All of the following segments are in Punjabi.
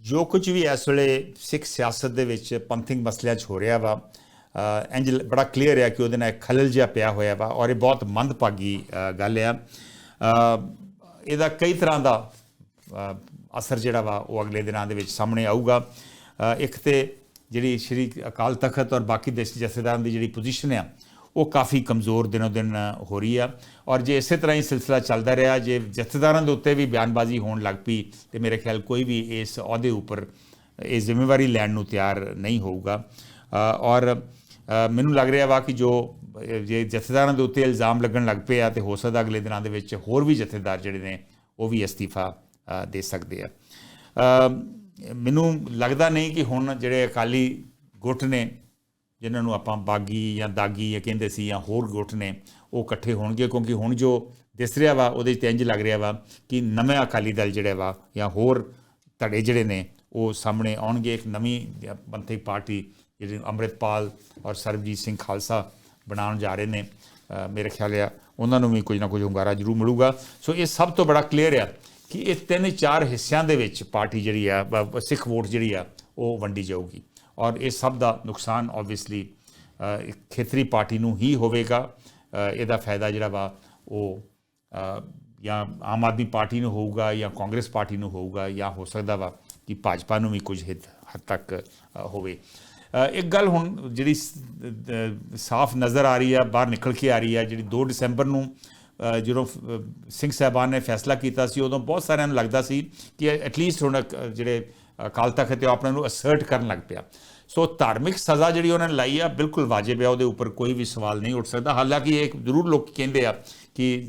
ਜੋ ਕੁਝ ਵੀ ਇਸ ਵੇਲੇ ਸਿੱਖ ਸਿਆਸਤ ਦੇ ਵਿੱਚ ਪੰਥਿੰਗ ਮਸਲਿਆਂ 'ਚ ਹੋ ਰਿਹਾ ਵਾ ਅ, ਇੰਜ ਬੜਾ ਕਲੀਅਰ ਹੈ ਕਿ ਉਹਦੇ ਨਾਲ ਖਲਲ ਜਿਹਾ ਪਿਆ ਹੋਇਆ ਵਾ ਔਰ ਇਹ ਬਹੁਤ ਮੰਦਭਾਗੀ ਗੱਲ ਆ। ਇਹਦਾ ਕਈ ਤਰ੍ਹਾਂ ਦਾ ਅਸਰ ਜਿਹੜਾ ਵਾ ਉਹ ਅਗਲੇ ਦਿਨਾਂ ਦੇ ਵਿੱਚ ਸਾਹਮਣੇ ਆਊਗਾ। ਇੱਕ ਤੇ ਜਿਹੜੀ ਸ਼੍ਰੀ ਅਕਾਲ ਤਖਤ ਔਰ ਬਾਕੀ ਦੇਸ਼ ਜਥੇਦਾਰਾਂ ਦੀ ਜਿਹੜੀ ਪੋਜੀਸ਼ਨ ਆ ਉਹ ਕਾਫੀ ਕਮਜ਼ੋਰ ਦਿਨੋ ਦਿਨ ਹੋ ਰਹੀ ਆ। ਔਰ ਜੇ ਇਸੇ ਤਰ੍ਹਾਂ ਹੀ ਸਿਲਸਿਲਾ ਚੱਲਦਾ ਰਿਹਾ, ਜੇ ਜਥੇਦਾਰਾਂ ਦੇ ਉੱਤੇ ਵੀ ਬਿਆਨਬਾਜ਼ੀ ਹੋਣ ਲੱਗ ਪਈ, ਤੇ ਮੇਰੇ ਖਿਆਲ ਕੋਈ ਵੀ ਇਸ ਅਹੁਦੇ ਉੱਪਰ ਇਹ ਜ਼ਿੰਮੇਵਾਰੀ ਲੈਣ ਨੂੰ ਤਿਆਰ ਨਹੀਂ ਹੋਊਗਾ। ਔਰ ਮੈਨੂੰ ਲੱਗ ਰਿਹਾ ਵਾ ਕਿ ਜੋ ਜੇ ਜਥੇਦਾਰਾਂ ਦੇ ਉੱਤੇ ਇਲਜ਼ਾਮ ਲੱਗਣ ਲੱਗ ਪਏ ਆ, ਤੇ ਹੋ ਸਕਦਾ ਅਗਲੇ ਦਿਨਾਂ ਦੇ ਵਿੱਚ ਹੋਰ ਵੀ ਜਥੇਦਾਰ ਜਿਹੜੇ ਨੇ, ਉਹ ਵੀ ਅਸਤੀਫਾ ਦੇ ਸਕਦੇ ਆ। ਮੈਨੂੰ ਲੱਗਦਾ ਨਹੀਂ ਕਿ ਹੁਣ ਜਿਹੜੇ ਅਕਾਲੀ ਗੁੱਟ ਨੇ ਜਿਨ੍ਹਾਂ ਨੂੰ ਆਪਾਂ ਬਾਗੀ ਜਾਂ ਦਾਗੀ ਜਾਂ ਕਹਿੰਦੇ ਸੀ ਜਾਂ ਹੋਰ ਗੁੱਟ ਨੇ, ਉਹ ਇਕੱਠੇ ਹੋਣਗੇ ਕਿਉਂਕਿ ਹੁਣ ਜੋ ਦਿਸ ਰਿਹਾ ਵਾ, ਉਹਦੇ 'ਚ ਤਾਂ ਇੰਜ ਲੱਗ ਰਿਹਾ ਵਾ ਕਿ ਨਵੇਂ ਅਕਾਲੀ ਦਲ ਜਿਹੜੇ ਵਾ ਜਾਂ ਹੋਰ ਧੜੇ ਜਿਹੜੇ ਨੇ, ਉਹ ਸਾਹਮਣੇ ਆਉਣਗੇ। ਇੱਕ ਨਵੀਂ ਪੰਥਕ ਪਾਰਟੀ ਜਿਹੜੀ ਅੰਮ੍ਰਿਤਪਾਲ ਔਰ ਸਰਬਜੀਤ ਸਿੰਘ ਖਾਲਸਾ ਬਣਾਉਣ ਜਾ ਰਹੇ ਨੇ ਮੇਰੇ ਖਿਆਲ ਆ, ਉਹਨਾਂ ਨੂੰ ਵੀ ਕੁਝ ਨਾ ਕੁਝ ਹੁੰਗਾਰਾ ਜ਼ਰੂਰ ਮਿਲੂਗਾ। ਸੋ ਇਹ ਸਭ ਤੋਂ ਬੜਾ ਕਲੀਅਰ ਆ ਕਿ ਇਹ ਤਿੰਨ ਚਾਰ ਹਿੱਸਿਆਂ ਦੇ ਵਿੱਚ ਪਾਰਟੀ ਜਿਹੜੀ ਆ ਬ- ਸਿੱਖ ਵੋਟ ਜਿਹੜੀ ਆ, ਉਹ ਵੰਡੀ ਜਾਊਗੀ। ਔਰ ਇਹ ਸਭ ਦਾ ਨੁਕਸਾਨ ਆਬਵੀਅਸਲੀ ਖੇਤਰੀ ਪਾਰਟੀ ਨੂੰ ਹੀ ਹੋਵੇਗਾ। ਇਹਦਾ ਫਾਇਦਾ ਜਿਹੜਾ ਵਾ ਉਹ ਜਾਂ ਆਮ ਆਦਮੀ ਪਾਰਟੀ ਨੂੰ ਹੋਊਗਾ ਜਾਂ ਕਾਂਗਰਸ ਪਾਰਟੀ ਨੂੰ ਹੋਊਗਾ ਜਾਂ ਹੋ ਸਕਦਾ ਵਾ ਕਿ ਭਾਜਪਾ ਨੂੰ ਵੀ ਕੁਝ ਹਿੱਤ ਹੱਦ ਤੱਕ ਹੋਵੇ। ਇੱਕ ਗੱਲ ਹੁਣ ਜਿਹੜੀ ਸਾਫ਼ ਨਜ਼ਰ ਆ ਰਹੀ ਆ, ਬਾਹਰ ਨਿਕਲ ਕੇ ਆ ਰਹੀ ਹੈ ਜਿਹੜੀ 2 ਦਸੰਬਰ ਨੂੰ ਜਦੋਂ ਸਿੰਘ ਸਾਹਿਬਾਨ ਨੇ ਫੈਸਲਾ ਕੀਤਾ ਸੀ, ਉਦੋਂ ਬਹੁਤ ਸਾਰਿਆਂ ਨੂੰ ਲੱਗਦਾ ਸੀ ਕਿ ਐਟਲੀਸਟ ਹੁਣ ਜਿਹੜੇ ਅਕਾਲ ਤਖਤ ਤੇ ਉਹ ਆਪਣੇ ਨੂੰ ਅਸਰਟ ਕਰਨ ਲੱਗ ਪਿਆ। ਸੋ ਧਾਰਮਿਕ ਸਜ਼ਾ ਜਿਹੜੀ ਉਹਨਾਂ ਨੇ ਲਾਈ ਆ, ਬਿਲਕੁਲ ਵਾਜਿਬ ਆ, ਉਹਦੇ ਉੱਪਰ ਕੋਈ ਵੀ ਸਵਾਲ ਨਹੀਂ ਉੱਠ ਸਕਦਾ। ਹਾਲਾਂਕਿ ਇਹ ਜ਼ਰੂਰ ਲੋਕ ਕਹਿੰਦੇ ਆ ਕਿ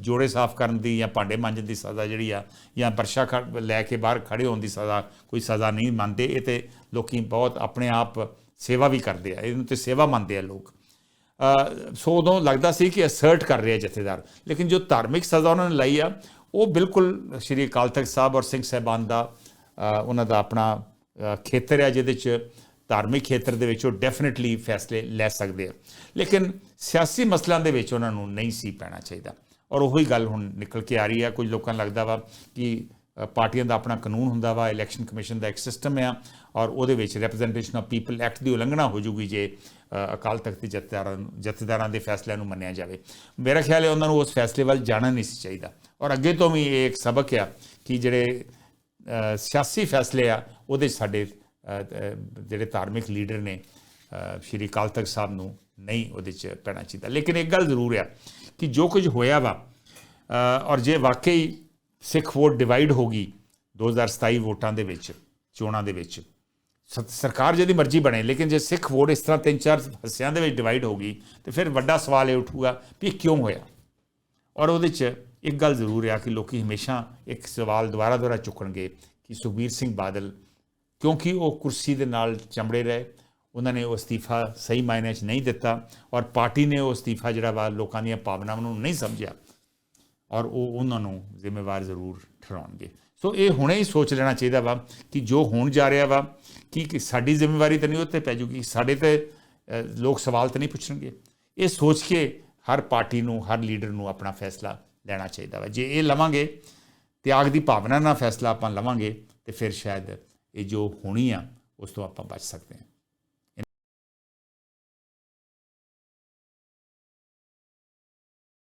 ਜੋੜੇ ਸਾਫ਼ ਕਰਨ ਦੀ ਜਾਂ ਭਾਂਡੇ ਮਾਂਜਣ ਦੀ ਸਜ਼ਾ ਜਿਹੜੀ ਆ, ਜਾਂ ਬਰਸ਼ਾ ਖੜ- ਲੈ ਕੇ ਬਾਹਰ ਖੜੇ ਹੋਣ ਦੀ ਸਜ਼ਾ, ਕੋਈ ਸਜ਼ਾ ਨਹੀਂ ਮੰਨਦੇ। ਇਹ ਤੇ ਲੋਕੀ ਬਹੁਤ ਆਪਣੇ ਆਪ ਸੇਵਾ ਵੀ ਕਰਦੇ ਆ, ਇਹਨੂੰ ਤੇ ਸੇਵਾ ਮੰਨਦੇ ਆ ਲੋਕ। ਸੋ ਉਦੋਂ ਲੱਗਦਾ ਸੀ ਕਿ ਅਸਰਟ ਕਰ ਰਿਹਾ ਜਥੇਦਾਰ। ਲੇਕਿਨ ਜੋ ਧਾਰਮਿਕ ਸਜ਼ਾ ਉਹਨਾਂ ਨੇ ਲਈ ਆ, ਉਹ ਬਿਲਕੁਲ ਸ਼੍ਰੀ ਅਕਾਲ ਤਖਤ ਸਾਹਿਬ ਔਰ ਸਿੰਘ ਸਾਹਿਬਾਨ ਦਾ ਉਹਨਾਂ ਦਾ ਆਪਣਾ ਖੇਤਰ ਹੈ ਜਿਹਦੇ ਚ ਧਾਰਮਿਕ ਖੇਤਰ ਦੇ ਵਿੱਚ ਉਹ ਡੈਫੀਨਿਟਲੀ ਫੈਸਲੇ ਲੈ ਸਕਦੇ ਆ। ਲੇਕਿਨ ਸਿਆਸੀ ਮਸਲਿਆਂ ਦੇ ਵਿੱਚ ਉਹਨਾਂ ਨੂੰ ਨਹੀਂ ਸੀ ਪੈਣਾ ਚਾਹੀਦਾ। ਔਰ ਉਹੀ ਗੱਲ ਹੁਣ ਨਿਕਲ ਕੇ ਆ ਰਹੀ ਹੈ ਕੁਝ ਲੋਕਾਂ ਨੂੰ ਲੱਗਦਾ ਵਾ ਕਿ ਪਾਰਟੀਆਂ ਦਾ ਆਪਣਾ ਕਾਨੂੰਨ ਹੁੰਦਾ ਵਾ ਇਲੈਕਸ਼ਨ ਕਮਿਸ਼ਨ ਦਾ ਇੱਕ ਸਿਸਟਮ ਆ, ਔਰ ਉਹਦੇ ਵਿੱਚ ਰਿਪਰੈਜ਼ੈਂਟੇਸ਼ਨ ਆਫ ਪੀਪਲ ਐਕਟ ਦੀ ਉਲੰਘਣਾ ਹੋ ਜੂਗੀ ਜੇ ਅਕਾਲ ਤਖਤ ਦੇ ਜਥੇਦਾਰਾਂ ਜਥੇਦਾਰਾਂ ਦੇ ਫੈਸਲਿਆਂ ਨੂੰ ਮੰਨਿਆ ਜਾਵੇ। ਮੇਰਾ ਖਿਆਲ ਹੈ ਉਹਨਾਂ ਨੂੰ ਉਸ ਫੈਸਲੇ ਵੱਲ ਜਾਣਾ ਨਹੀਂ ਸੀ ਚਾਹੀਦਾ। ਔਰ ਅੱਗੇ ਤੋਂ ਵੀ ਇਹ ਇੱਕ ਸਬਕ ਆ ਕਿ ਜਿਹੜੇ ਸਿਆਸੀ ਫੈਸਲੇ ਆ, ਉਹਦੇ 'ਚ ਸਾਡੇ ਜਿਹੜੇ ਧਾਰਮਿਕ ਲੀਡਰ ਨੇ ਸ਼੍ਰੀ ਅਕਾਲ ਤਖਤ ਸਾਹਿਬ ਨੂੰ ਨਹੀਂ ਉਹਦੇ 'ਚ ਪੈਣਾ ਚਾਹੀਦਾ। ਲੇਕਿਨ ਇੱਕ ਗੱਲ ਜ਼ਰੂਰ ਆ ਕਿ ਜੋ ਕੁਝ ਹੋਇਆ ਵਾ ਔਰ ਜੇ ਵਾਕਈ ਸਿੱਖ ਵੋਟ ਡਿਵਾਈਡ ਹੋ ਗਈ 2027 ਵੋਟਾਂ ਦੇ ਵਿੱਚ, ਚੋਣਾਂ ਦੇ ਵਿੱਚ ਸ- ਸਰਕਾਰ ਜਿਹਦੀ ਮਰਜ਼ੀ ਬਣੇ, ਲੇਕਿਨ ਜੇ ਸਿੱਖ ਵੋਟ ਇਸ ਤਰ੍ਹਾਂ ਤਿੰਨ ਚਾਰ ਹਿੱਸਿਆਂ ਦੇ ਵਿੱਚ ਡਿਵਾਈਡ ਹੋ ਗਈ, ਤੇ ਫਿਰ ਵੱਡਾ ਸਵਾਲ ਇਹ ਉੱਠੂਗਾ ਵੀ ਇਹ ਕਿਉਂ ਹੋਇਆ? ਔਰ ਉਹਦੇ 'ਚ ਇੱਕ ਗੱਲ ਜ਼ਰੂਰ ਆ ਕਿ ਲੋਕੀ ਹਮੇਸ਼ਾ ਇੱਕ ਸਵਾਲ ਦੁਬਾਰਾ ਦੁਬਾਰਾ ਚੁੱਕਣਗੇ ਕਿ ਸੁਖਬੀਰ ਸਿੰਘ ਬਾਦਲ ਕਿਉਂਕਿ ਉਹ ਕੁਰਸੀ ਦੇ ਨਾਲ ਚੰਬੜੇ ਰਹੇ, ਉਹਨਾਂ ਨੇ ਉਹ ਅਸਤੀਫਾ ਸਹੀ ਮਾਇਨੇ 'ਚ ਨਹੀਂ ਦਿੱਤਾ ਔਰ ਪਾਰਟੀ ਨੇ ਉਹ ਅਸਤੀਫਾ ਜਿਹੜਾ ਵਾ ਲੋਕਾਂ ਦੀਆਂ ਭਾਵਨਾਵਾਂ ਨੂੰ ਨਹੀਂ ਸਮਝਿਆ ਔਰ ਉਹ ਉਹਨਾਂ ਨੂੰ ਜ਼ਿੰਮੇਵਾਰ ਜ਼ਰੂਰ ਠਹਿਰਾਉਣਗੇ। ਸੋ ਇਹ ਹੁਣੇ ਹੀ ਸੋਚ ਲੈਣਾ ਚਾਹੀਦਾ ਵਾ ਕਿ ਜੋ ਹੋਣ ਜਾ ਰਿਹਾ ਵਾ ਕਿ ਸਾਡੀ ਜ਼ਿੰਮੇਵਾਰੀ ਤਾਂ ਨਹੀਂ ਉੱਤੇ ਪੈ ਜੂਗੀ, ਸਾਡੇ ਤੇ ਲੋਕ ਸਵਾਲ ਤਾਂ ਨਹੀਂ ਪੁੱਛਣਗੇ। ਇਹ ਸੋਚ ਕੇ ਹਰ ਪਾਰਟੀ ਨੂੰ, ਹਰ ਲੀਡਰ ਨੂੰ ਆਪਣਾ ਫੈਸਲਾ ਲੈਣਾ ਚਾਹੀਦਾ ਵਾ। ਜੇ ਇਹ ਲਵਾਂਗੇ, ਤਿਆਗ ਦੀ ਭਾਵਨਾ ਨਾਲ ਫੈਸਲਾ ਆਪਾਂ ਲਵਾਂਗੇ, ਤੇ ਫਿਰ ਸ਼ਾਇਦ ਇਹ ਜੋ ਹੋਣੀ ਆ, ਉਸ ਤੋਂ ਆਪਾਂ ਬਚ ਸਕਦੇ ਹਾਂ।